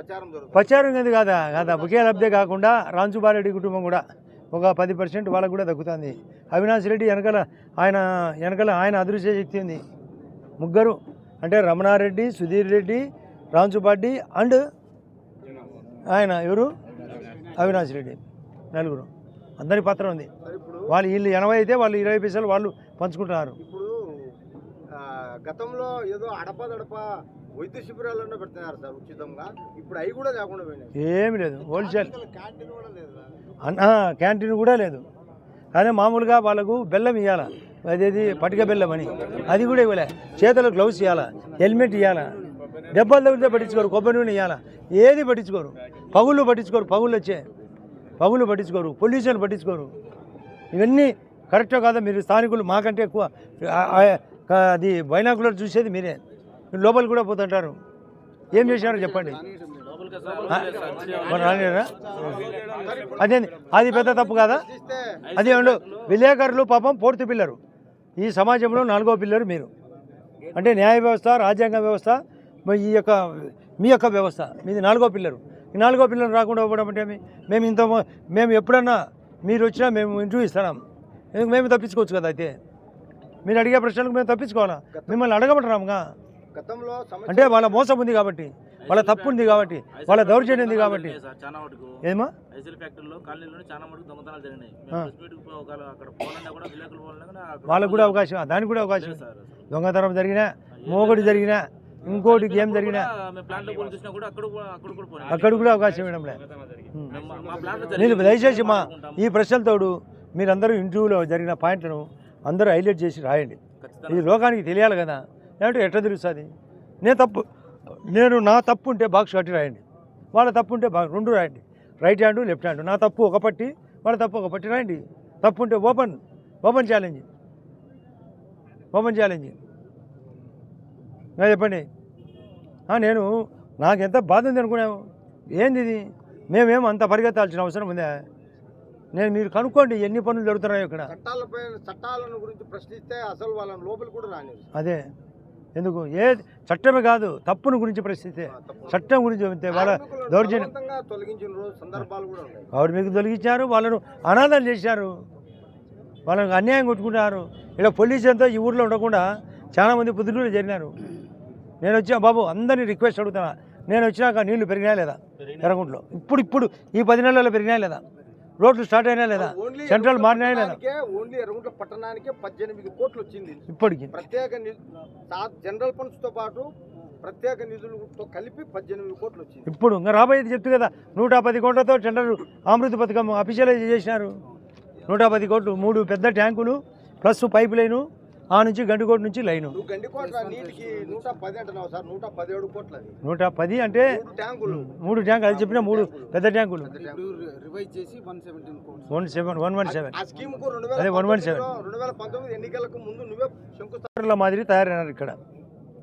ప్రచారం ప్రచారం కింద కాదా? కాదా? ఒకే లబ్ధే కాకుండా రాంచుబారెడ్డి కుటుంబం కూడా ఒక పది పర్సెంట్ వాళ్ళకు కూడా దక్కుతుంది. అవినాష్ రెడ్డి వెనకాల ఆయన వెనకాల ఆయన అదృశ్య శక్తి ఉంది. ముగ్గురు అంటే రమణారెడ్డి సుధీర్ రెడ్డి రాంచుపాటి అండ్ ఆయన ఎవరు? అవినాష్ రెడ్డి నలుగురు. అందరి పాత్ర ఉంది. వాళ్ళు వీళ్ళు ఎనభై అయితే వాళ్ళు ఇరవై పైసలు వాళ్ళు పంచుకుంటున్నారు. గతంలో ఏదో అడపదడప వైద్య శిబిరాలను పెడుతున్నారు సార్ ఉచితంగా. ఇప్పుడు అవి కూడా లేకుండా పోయినాయి. ఏమి లేదు హోల్సేల్. క్యాంటీన్ కూడా లేదు అన్న క్యాంటీన్ కూడా లేదు. అదే మామూలుగా వాళ్ళకు బెల్లం ఇవ్వాల అదేది పటిక బెల్లం అని. అది కూడా ఇవ్వలే. చేతులకు గ్లౌస్ ఇవ్వాలా హెల్మెట్ ఇవ్వాలా దెబ్బలు తగిలితే పట్టించుకోరు కొబ్బరి నూనె ఇవ్వాలా ఏది పట్టించుకోరు. పగుళ్ళు పట్టించుకోరు పగుళ్ళు వచ్చే. పగుళ్ళు పట్టించుకోరు పొల్యూషన్ పట్టించుకోరు. ఇవన్నీ కరెక్టో కాదా మీరు స్థానికులు మాకంటే ఎక్కువ అది బైనాకులర్ చూసేది మీరే. మీరు లోపలికి కూడా పోతుంటారు. ఏం చేశారో చెప్పండి? రాలేరా? అదే అది పెద్ద తప్పు కాదా? అది ఉండు విలేకరులు పాపం పూర్తి పిల్లరు. ఈ సమాజంలో నాలుగో పిల్లరు మీరు. అంటే న్యాయ వ్యవస్థ రాజ్యాంగ వ్యవస్థ మరి ఈ యొక్క మీ యొక్క వ్యవస్థ. మీది నాలుగో పిల్లరు. ఈ నాలుగో పిల్లలు రాకుండా పోవడం అంటే మేము ఇంత మేము ఎప్పుడన్నా మీరు వచ్చినా మేము ఇంటర్వ్యూ ఇస్తున్నాం ఎందుకు మేము తప్పించుకోవచ్చు కదా అయితే? మీరు అడిగే ప్రశ్నలకు మేము తప్పించుకోవాలా? మిమ్మల్ని అడగమంటున్నాముగా సమస్య అంటే వాళ్ళ మోసం ఉంది కాబట్టి వాళ్ళ తప్పు ఉంది కాబట్టి వాళ్ళ దౌర్జన్యం ఉంది కాబట్టి. ఏమా? వాళ్ళకు కూడా అవకాశం దానికి కూడా అవకాశం. దొంగతనం జరిగినా మోగడి జరిగినా ఇంకోటి ఏం జరిగినా అక్కడ కూడా- అక్కడ కూడా పోయినాం. అక్కడ కూడా అవకాశం ఇవ్వడం నేను. దయచేసి మా. ఈ ప్రశ్నలతోడు మీరందరూ ఇంటర్వ్యూలో జరిగిన పాయింట్లను అందరూ హైలైట్ చేసి రాయండి. ఇది లోకానికి తెలియాలి కదా. లేదంటే ఎట్లా తెలుస్తుంది? నేను తప్పు నేను నా తప్పు ఉంటే బాక్స్ కట్టి రాయండి. వాళ్ళ తప్పు ఉంటే రెండు రాయండి. రైట్ హ్యాండ్ లెఫ్ట్ హ్యాండ్ నా తప్పు ఒక పట్టి వాళ్ళ తప్పు ఒక పట్టి రాయండి. తప్పు ఉంటే open open challenge. Open challenge. చెప్పండి. నేను నాకు ఎంత బాధ ఉంది అనుకున్నావు? ఏంది ఇది మేమేం అంత పరిగెత్తాల్సిన అవసరం ఉందా? నేను మీరు కనుక్కోండి ఎన్ని పనులు జరుగుతున్నాయో ఇక్కడ. చట్టాలపై చట్టాలను గురించి ప్రశ్నిస్తే అసలు వాళ్ళని లోపలికి కూడా రానివ్వరు. అదే. ఎందుకు? ఏ చట్టమే కాదు తప్పును గురించి ప్రశ్నిస్తే. చట్టం గురించి చెబితే వాళ్ళ దౌర్జన్యం. బలవంతంగా తొలగించిన రోజు సందర్భాలు కూడా ఉన్నాయి. ఆవిడ మీకు తొలగించారు వాళ్ళను అనాథాలు చేశారు. వాళ్ళకి అన్యాయం కొట్టుకుంటున్నారు ఇక్కడ పొల్యూషన్తో ఈ ఊర్లో ఉండకుండా చాలామంది పుదురులు జరిగినారు. నేను వచ్చా బాబు అందరినీ రిక్వెస్ట్ అడుగుతున్నా. నేను వచ్చినాక నీళ్ళు పెరిగినా లేదా? ఎర్రగుంట్లో. ఇప్పుడు ఇప్పుడు ఈ పది నెలల్లో పెరిగినా లేదా? రోడ్లు స్టార్ట్ అయినా లేదా? సెంట్రల్ మారినా లేదా? ఓన్లీ ఎర్రగుంట పట్టణానికే పద్దెనిమిది కోట్లు వచ్చింది. ఇప్పటికి. ప్రత్యేక జనరల్ ఫండ్స్తో పాటు ప్రత్యేక నిధులతో కలిపి పద్దెనిమిది కోట్లు వచ్చింది. ఇప్పుడు ఇంకా రాబోయేది చెప్తు కదా నూట పది కోట్లతో టెండర్ అమృత పథకం అఫీషియలైజ్ చేసినారు. నూట పది కోట్లు మూడు పెద్ద ట్యాంకులు ప్లస్ పైప్ లైను ఆ నుంచి గండికోట నుంచి లైను. నూట పది అంటే మూడు ట్యాంకులు. మూడు ట్యాంక్ అది చెప్పిన మూడు పెద్ద ట్యాంకులు. One one seven one one seven. అదే, వేల 117. పంతొమ్మిదిలో- రెండు వేల పంతొమ్మిది ఎన్నికలకు ముందు నువ్వే శంకుస్థాపన ముస్కర్ల మాదిరి తయారైనారు ఇక్కడ.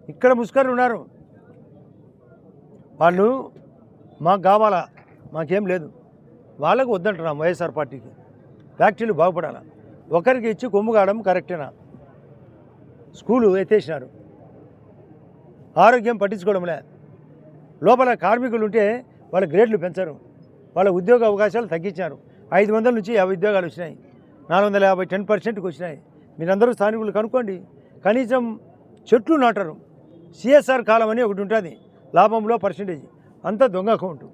ఇక్కడ ముస్కర్లు ఉన్నారు. వాళ్ళు మాకు కావాలా? మాకేం లేదు. వాళ్ళకు వద్దంటున్నాం వైఎస్ఆర్ పార్టీకి. ఫ్యాక్టరీలు బాగుపడాలా? ఒకరికి ఇచ్చి కొమ్ము కావడం కరెక్టేనా? స్కూలు ఎత్తేసినారు. ఆరోగ్యం పట్టించుకోవడంలే. లోపల కార్మికులు ఉంటే వాళ్ళ గ్రేడ్లు పెంచరు. వాళ్ళ ఉద్యోగ అవకాశాలు తగ్గించారు. ఐదు వందల నుంచి యాభై ఉద్యోగాలు వచ్చినాయి. నాలుగు వందల యాభై టెన్ పర్సెంట్కి వచ్చినాయి. మీరందరూ స్థానికులు కనుక్కోండి. కనీసం చెట్లు నాటరు. సిఎస్ఆర్ కాలం అని ఒకటి ఉంటుంది. లాభంలో పర్సంటేజ్. అంతా దొంగ అకౌంట్.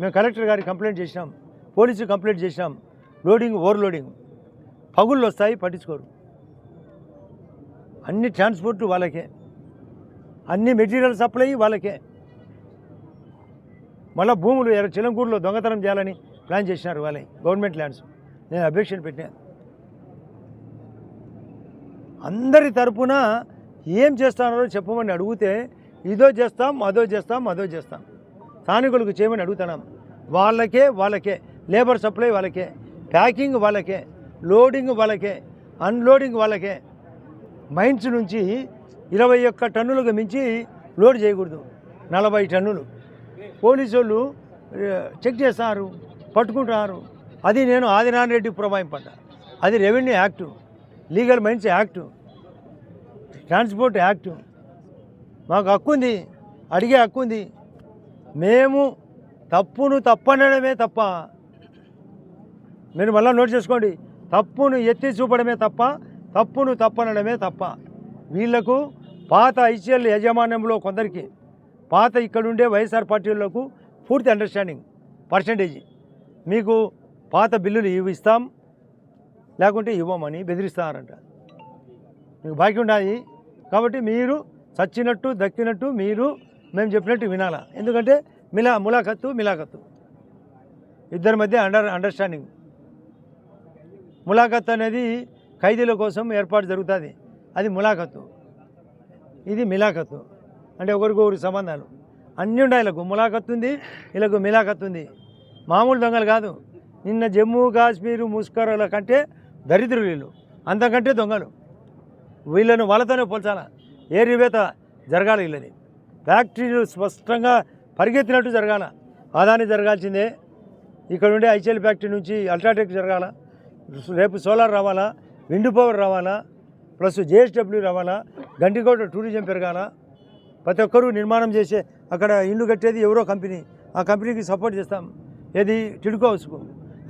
మేము కలెక్టర్ గారికి కంప్లైంట్ చేసినాం. పోలీసు కంప్లైంట్ చేసినాం. Loading overloading. పగుళ్ళు వస్తాయి పట్టించుకోరు. అన్ని ట్రాన్స్పోర్ట్ వాళ్ళకే. అన్ని మెటీరియల్ సప్లై వాళ్ళకే. మళ్ళీ భూములు చిలంకూరులో దొంగతనం చేయాలని ప్లాన్ చేసినారు వాళ్ళే గవర్నమెంట్ ల్యాండ్స్ నేను అబ్జెక్షన్ పెట్టాను. అందరి తరపున ఏం చేస్తానో చెప్పమని అడిగితే ఇదో చేస్తాం అదో చేస్తాం అదో చేస్తాం. స్థానికులకు చేయమని అడుగుతున్నాం. వాళ్ళకే వాళ్ళకే. లేబర్ సప్లై వాళ్ళకే. ప్యాకింగ్ వాళ్ళకే. లోడింగ్ వాళ్ళకే. అన్లోడింగ్ వాళ్ళకే. మైన్స్ నుంచి ఇరవై ఒక్క టన్నులకు మించి లోడ్ చేయకూడదు. నలభై టన్నులు. పోలీసు వాళ్ళు చెక్ చేస్తారు పట్టుకుంటారు. అది నేను ఆదినారాయణ రెడ్డి పురమాయింపడ్డా అది revenue act legal mines act transport act. మాకు హక్కు ఉంది అడిగే హక్కు ఉంది. మేము తప్పును తప్పనడమే తప్ప మీరు మళ్ళీ నోట్ చేసుకోండి తప్పును ఎత్తి చూపడమే తప్ప తప్పును తప్పనడమే తప్ప వీళ్ళకు పాత ఐసీఎల్ యజమాన్యంలో కొందరికి పాత ఇక్కడుండే వైఎస్ఆర్ పార్టీలకు పూర్తి అండర్స్టాండింగ్ పర్సంటేజ్ మీకు పాత బిల్లులు ఇవి ఇస్తాం లేకుంటే ఇవ్వమని బెదిరిస్తారంట. మీకు బాకీ ఉండాలి. కాబట్టి మీరు చచ్చినట్టు దక్కినట్టు మీరు మేము చెప్పినట్టు వినాలా. ఎందుకంటే మిలా ములాఖత్తు మిలాఖత్తు. ఇద్దరి మధ్య అండర్ అండర్స్టాండింగ్ ములాఖత్ అనేది ఖైదీల కోసం ఏర్పాటు జరుగుతుంది. అది ములాఖత్తు ఇది మిలాఖత్తు అంటే ఒకరికొకరు సంబంధాలు. అన్నీ ఉన్నాయి వీళ్ళకు ములాఖత్తు ఉంది వీళ్ళకు మిలాఖత్తు ఉంది. మామూలు దొంగలు కాదు. నిన్న జమ్మూ కాశ్మీర్ ముస్కరుల కంటే దరిద్రులు వీళ్ళు. అంతకంటే దొంగలు. వీళ్ళను వాళ్ళతోనే పోల్చాలా? ఏ రివేత జరగాలి వీళ్ళది ఫ్యాక్టరీలు స్పష్టంగా పరిగెత్తినట్టు జరగాల? అదాని జరగాల్సిందే. ఇక్కడ ఉండే ఐచల్ ఫ్యాక్టరీ నుంచి అల్ట్రాటెక్ జరగాల? రేపు సోలార్ రావాలా? విండ్ పవర్ రవాణా ప్లస్ జేఎస్డబ్ల్యూ రవాణా గండికోట టూరిజం పెరగాల ప్రతి ఒక్కరూ నిర్మాణం చేసే అక్కడ ఇల్లు కట్టేది ఎవరో కంపెనీ. ఆ కంపెనీకి సపోర్ట్ చేస్తాం. ఏది? టిడ్కో హౌస్కు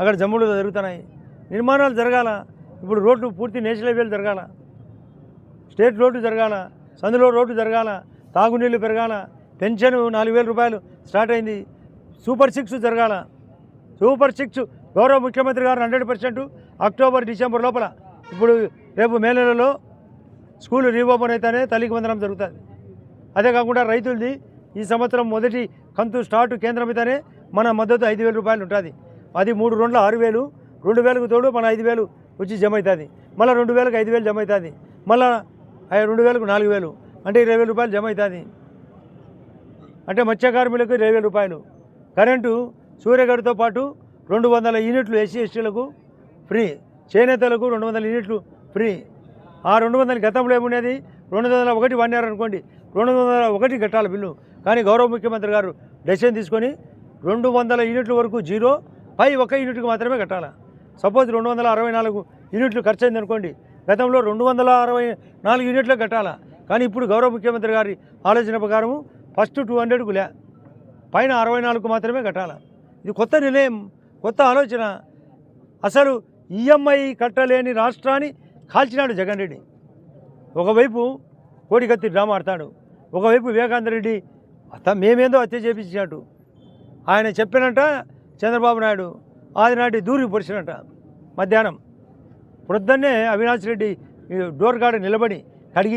అక్కడ జమ్ములు జరుగుతున్నాయి. నిర్మాణాలు జరగాల ఇప్పుడు రోడ్లు పూర్తి నేషనల్ హైవేలు జరగాల స్టేట్ రోడ్డు జరగాల సందులో రోడ్డు జరగాల తాగునీళ్ళు పెరగాల పెన్షన్ నాలుగు వేల రూపాయలు స్టార్ట్ అయింది. సూపర్ సిక్స్ జరగాల సూపర్ సిక్స్ గౌరవ ముఖ్యమంత్రి గారు హండ్రెడ్ పర్సెంట్ అక్టోబర్ డిసెంబర్ లోపల ఇప్పుడు రేపు మే నెలలో స్కూల్ రీఓపెన్ అయితేనే తల్లికి వందనం జరుగుతుంది. అదే కాకుండా రైతులది ఈ సంవత్సరం మొదటి కంతు స్టార్ట్ కేంద్రం అయితేనే మన మద్దతు ఐదు వేల రూపాయలు ఉంటుంది. అది మూడు రెండు ఆరు వేలు రెండు వేలకు తోడు మన ఐదు వేలు వచ్చి జమ అవుతుంది మళ్ళీ రెండు వేలకు ఐదు వేలు జమ అవుతుంది మళ్ళీ రెండు వేలకు నాలుగు వేలు అంటే ఇరవై వేల రూపాయలు జమ అవుతుంది అంటే మత్స్యకార్మికులకు ఇరవై వేల రూపాయలు. కరెంటు సూర్యగడితో పాటు రెండు వందల యూనిట్లు ఎస్సీ ఎస్టీలకు ఫ్రీ. చేనేతలకు రెండు వందల యూనిట్లు ఫ్రీ. ఆ రెండు వందల గతంలో ఏముండేది రెండు వందల ఒకటి వన్ అనుకోండి. రెండు వందల ఒకటి గట్టాల బిల్లు. కానీ గౌరవ ముఖ్యమంత్రి గారు డెసిషన్ తీసుకొని రెండు వందల యూనిట్ల వరకు జీరో పై ఒక యూనిట్కి మాత్రమే కట్టాలి? సపోజ్ రెండు వందల అరవై నాలుగు యూనిట్లు ఖర్చు అయింది అనుకోండి. గతంలో రెండు వందల అరవై నాలుగు యూనిట్లు కట్టాలా? కానీ ఇప్పుడు గౌరవ ముఖ్యమంత్రి గారి ఆలోచన ప్రకారము ఫస్ట్ టూ హండ్రెడ్కు లే. పైన అరవై నాలుగు మాత్రమే కట్టాలి? ఇది కొత్త నిర్ణయం కొత్త ఆలోచన. అసలు ఈఎంఐ కట్టలేని రాష్ట్రాన్ని కాల్చినాడు జగన్ రెడ్డి. ఒకవైపు కోడికత్తి డ్రామా ఆడతాడు ఒకవైపు వివేకానంద రెడ్డి అత మేమేందో హత్య చేపించినట్టు. ఆయన చెప్పినట్ట చంద్రబాబు నాయుడు ఆదినాటి దూరికి పొడిచినట్ట మధ్యాహ్నం. ప్రొద్దున్నే అవినాష్ రెడ్డి ఈ డోర్ కాడ నిలబడి కడిగి